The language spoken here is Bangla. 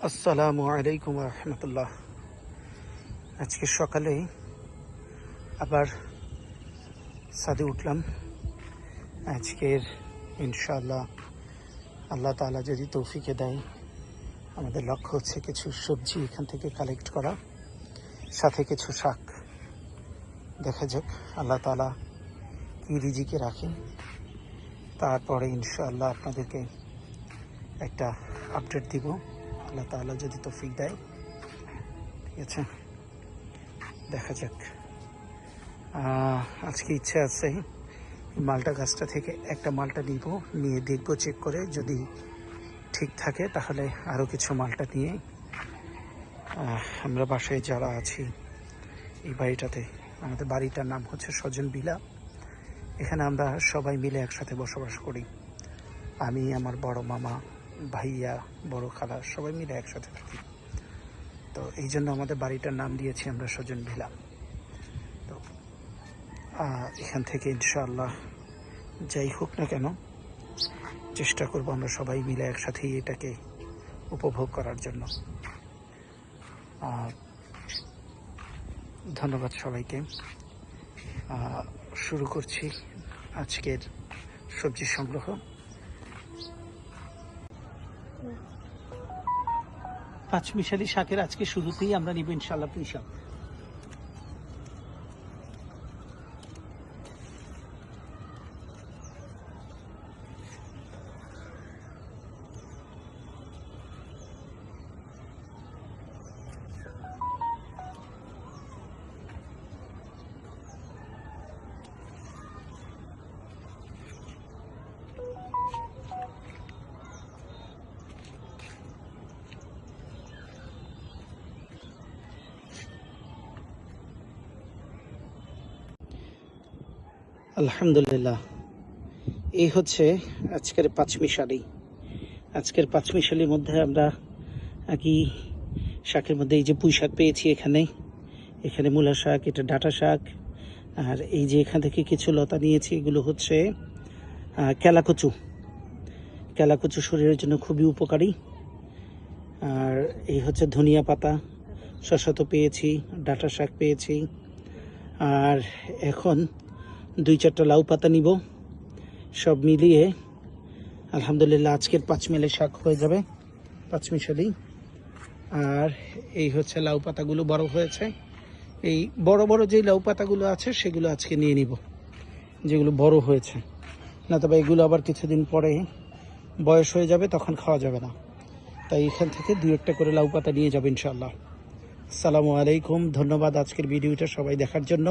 আসসালামু আলাইকুম রহমতুল্লাহ। আজকে সকালে আবার সাদে উঠলাম। আজকের ইনশাআল্লাহ আল্লাহ তাআলা যদি তৌফিকে দেয়, আমাদের লক্ষ্য হচ্ছে কিছু সবজি এখান থেকে কালেক্ট করা, সাথে কিছু শাক। দেখা যাক, আল্লাহ তাআলা কি রিজিকে রাখেন। তারপরে ইনশাআল্লাহ আপনাদেরকে একটা আপডেট দিব। আল্লাহ তাআলা যদি তৌফিক দেয়। ঠিক আছে? দেখা যাক। আজকে ইচ্ছে আছে মালটা গাছটা থেকে একটা মালটা নিব, নিয়ে দেখব চেক করে যদি ঠিক থাকে তাহলে আরও কিছু মালটা নিয়ে আমরা বাসায় যারা আছি এই বাড়িটাতে। আমাদের বাড়িটার নাম হচ্ছে স্বজন বিলা। এখানে আমরা সবাই মিলে একসাথে বসবাস করি। আমি, আমার বড় মামা ভাইয়া বড় খালা সবাই মিলে একসাথে থাকি। তো এই জন্য আমাদের বাড়িটার নাম দিয়েছি আমরা স্বজন ভিলা। তো এখান থেকে ইনশাআল্লাহ যাই হোক না কেন চেষ্টা করব আমরা সবাই মিলে একসাথেই এটাকে উপভোগ করার জন্য। আহ, ধন্যবাদ সবাইকে। শুরু করছি আজকের সবজি সংগ্রহ। পাঁচমিশালি শাকের আজকে শুরুতেই আমরা নিব ইনশাল্লাহ পুঁই শাক আলহামদুলিল্লাহ। এই হচ্ছে আজকের পাঁচমি পাঁচমিশালি আজকের পাঁচমি পাঁচমিশালির মধ্যে আমরা কি শাকের মধ্যে এই যে পুঁই শাক পেয়েছি এখানে। এখানে মূলা শাক, এটা ডাটা শাক, আর এই যে এখান থেকে কিছু লতা নিয়েছি, এগুলো হচ্ছে কেলাকচু। কেলাকচু শরীরের জন্য খুবই উপকারী। আর এই হচ্ছে ধনিয়া পাতা শশা তো পেয়েছি, ডাটা শাক পেয়েছি। আর এখন দুই চারটা লাউ পাতা নিব। সব মিলিয়ে আলহামদুলিল্লাহ আজকের পাঁচ মেলে শাক হয়ে যাবে পাঁচমিশালি আর এই হচ্ছে লাউ পাতাগুলো বড় হয়েছে। এই বড় বড় যেই লাউ পাতাগুলো আছে, সেগুলো আজকে নিয়ে নিব, যেগুলো বড় হয়েছে। না তবে এগুলো আবার কিছুদিন পরে বয়স হয়ে যাবে, তখন খাওয়া যাবে না। তাই এখান থেকে দু একটা করে লাউ পাতা নিয়ে যাবে ইনশাল্লাহ আসসালামু আলাইকুম, ধন্যবাদ আজকের ভিডিওটা সবাই দেখার জন্য।